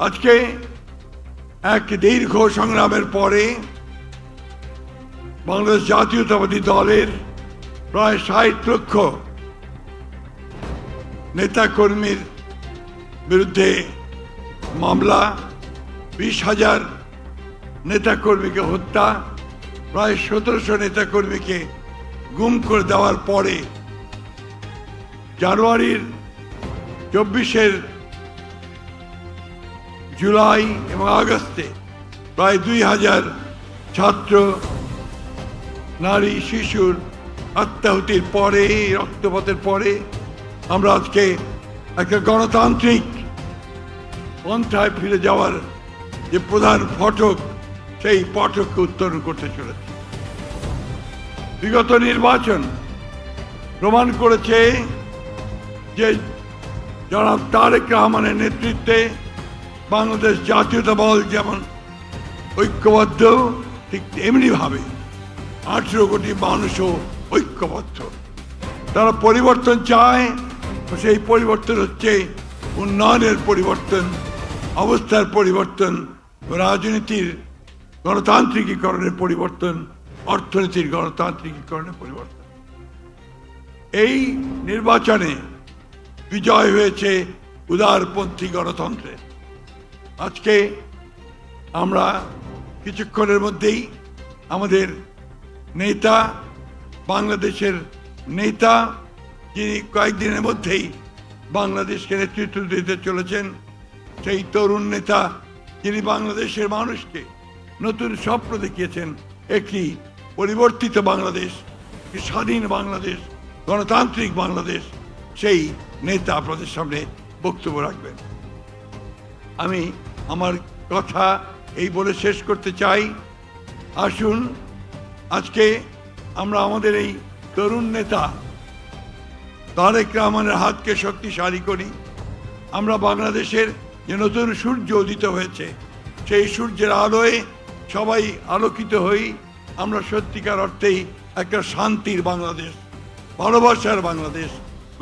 আজকে এক দীর্ঘ সংগ্রামের পরে বাংলাদেশ জাতীয়তাবাদী দলের প্রায় ষাট লক্ষ নেতাকর্মীর বিরুদ্ধে মামলা, বিশ হাজার নেতাকর্মীকে হত্যা, প্রায় সতেরোশো নেতাকর্মীকে গুম করে দেওয়ার পরে জানুয়ারির চব্বিশের জুলাই এবং আগস্টে প্রায় দুই হাজার ছাত্র, নারী, শিশুর আত্মাহুতির পরে, রক্তপাতের পরে আমরা আজকে একটা গণতান্ত্রিক পন্থায় ফিরে যাওয়ার যে প্রধান ফটক, সেই ফটককে উত্তরণ করতে চলেছে। বিগত নির্বাচন প্রমাণ করেছে যে জনাব তারেক রহমানের নেতৃত্বে বাংলাদেশ জাতীয়তা দল যেমন ঐক্যবদ্ধ, ঠিক তেমনিভাবে আঠেরো কোটি মানুষও ঐক্যবদ্ধ। তারা পরিবর্তন চায় সেই পরিবর্তন হচ্ছে উন্নয়নের পরিবর্তন, অবস্থার পরিবর্তন, রাজনীতির গণতান্ত্রিকীকরণের পরিবর্তন, অর্থনীতির গণতান্ত্রিকীকরণের পরিবর্তন। এই নির্বাচনে বিজয় হয়েছে উদারপন্থী গণতন্ত্রের। আজকে আমরা কিছুক্ষণের মধ্যেই আমাদের নেতা, বাংলাদেশের নেতা, যিনি কয়েকদিনের মধ্যেই বাংলাদেশকে নেতৃত্ব দিতে চলেছেন, সেই তরুণ নেতা যিনি বাংলাদেশের মানুষকে নতুন স্বপ্ন দেখিয়েছেন, একটি পরিবর্তিত বাংলাদেশ স্বাধীন বাংলাদেশ, গণতান্ত্রিক বাংলাদেশ, সেই নেতা আপনাদের সামনে বক্তব্য রাখবেন। আমি আমার কথা এই বলে শেষ করতে চাই। আসুন, আজকে আমরা আমাদের এই তরুণ নেতা তারেক রহমানের হাতকে শক্তিশালী করি। আমরা বাংলাদেশের যে নতুন সূর্য উদিত হয়েছে, সেই সূর্যের আলোয় সবাই আলোকিত হই। আমরা সত্যিকার অর্থেই একটা শান্তির বাংলাদেশ, ভালোবাসার বাংলাদেশ,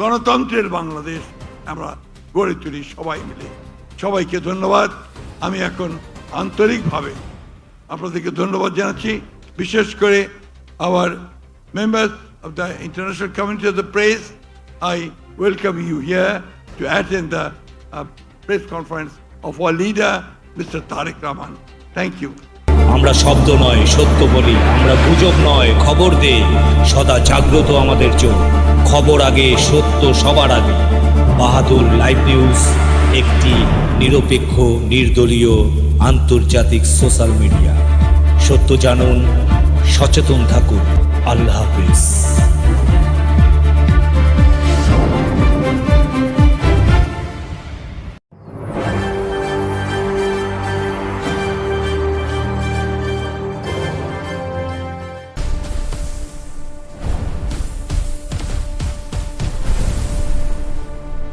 গণতন্ত্রের বাংলাদেশ আমরা গড়ে তুলি সবাই মিলে। সবাইকে ধন্যবাদ। আমি এখন আন্তরিকভাবে আপনাদেরকে ধন্যবাদ জানাচ্ছি। বিশেষ করে our member of the international community of the press I welcome you here to attend the press conference of our leader mister Tarek Rahman thank you আমরা শব্দ নয়, সত্য বলি। আমরা গুজব নয়, খবর দে সদা জাগ্রত আমাদের চোখ খবর আগে, সত্য সবার আগে। Bahadur live news. একটি নিরপেক্ষ নির্দলীয় আন্তর্জাতিক সোশ্যাল মিডিয়া। সত্য জানুন সচেতন থাকুন। আল্লাহ হাফিজ।